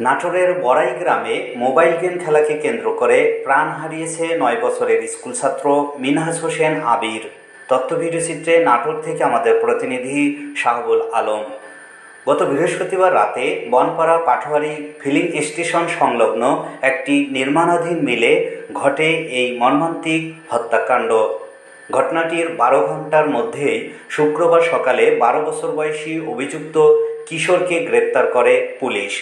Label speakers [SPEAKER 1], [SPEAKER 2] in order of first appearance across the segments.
[SPEAKER 1] নাটোরের বড়াই গ্রামে মোবাইল গেম খেলাকে কেন্দ্র করে প্রাণ হারিয়েছে নয় বছরের স্কুল ছাত্র মিনহাজ হোসেন আবির। তথ্য ভিডিওচিত্রে নাটোর থেকে আমাদের প্রতিনিধি শাহবুল আলম। গত বৃহস্পতিবার রাতে বনপাড়া পাটোয়ারি ফিলিং স্টেশন সংলগ্ন একটি নির্মাণাধীন মিলে ঘটে এই মর্মান্তিক হত্যাকাণ্ড। ঘটনাটির বারো ঘণ্টার মধ্যেই শুক্রবার সকালে বারো বছর বয়সী অভিযুক্ত কিশোরকে গ্রেপ্তার করে পুলিশ।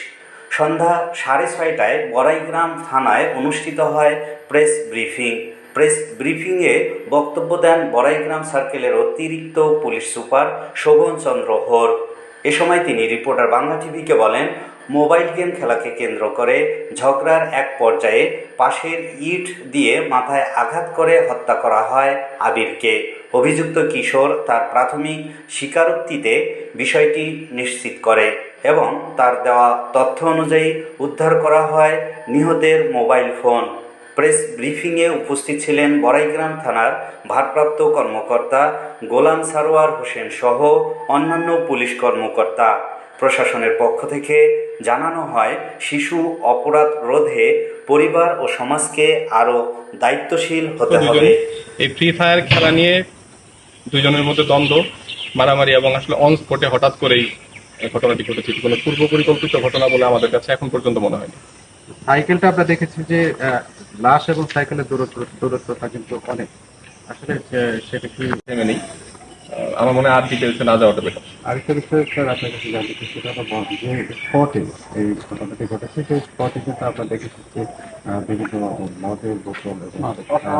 [SPEAKER 1] সন্ধ্যা সাড়ে ছয়টায় বড়াইগ্রাম থানায় অনুষ্ঠিত হয় প্রেস ব্রিফিং। প্রেস ব্রিফিংয়ে বক্তব্য দেন বড়াইগ্রাম সার্কেলের অতিরিক্ত পুলিশ সুপার শোভন চন্দ্র হোর। এ সময় তিনি রিপোর্টার বাংলা টিভিকে বলেন, মোবাইল গেম খেলাকে কেন্দ্র করে ঝগড়ার এক পর্যায়ে পাশের ইট দিয়ে মাথায় আঘাত করে হত্যা করা হয় আবিরকে। অভিযুক্ত কিশোর তার প্রাথমিক স্বীকারোক্তিতে বিষয়টি নিশ্চিত করে এবং তার দেওয়া তথ্য অনুযায়ী উদ্ধার করা হয় নিহতের মোবাইল ফোন। প্রেস ব্রিফিংয়ে উপস্থিত ছিলেন বড়াইগ্রাম থানার ভারপ্রাপ্ত কর্মকর্তা গোলাম সারোয়ার হোসেন সহ অন্যান্য পুলিশ কর্মকর্তা। প্রশাসনের পক্ষ থেকে জানানো হয় শিশু অপরাধ রোধে পরিবার ও সমাজকে আরও দায়িত্বশীল হতে হবে।
[SPEAKER 2] এই ফ্রি ফায়ার খেলা নিয়ে দুজনের মধ্যে দ্বন্দ্ব মারামারি এবং আসলে অন স্পটে হঠাৎ করেই ঘটনাটি ঘটেছে। কোনো পূর্ব পরিকল্পিত ঘটনা বলে আমাদের কাছে এখন পর্যন্ত মনে হয়নি।
[SPEAKER 3] সাইকেলটা আমরা দেখেছি যে লাশ এবং সাইকেলের দূরত্ব দূরত্বটা কিন্তু অনেক। আসলে সেটা কি
[SPEAKER 2] থেমে নেই। আমার মনে হয় আর ডিটেলসে না যাওয়াটা বেটার।
[SPEAKER 3] আরেকটা বিষয় স্যার আপনার কাছে জানতে চাই সেটা হলো যে স্পটে এই ঘটনাটি ঘটেছে সেই স্পটে কিন্তু আমরা দেখেছি যে বিভিন্ন মদের বোতল এবং আপনার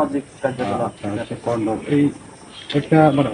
[SPEAKER 3] হচ্ছে কন্ডম এই একটা মানে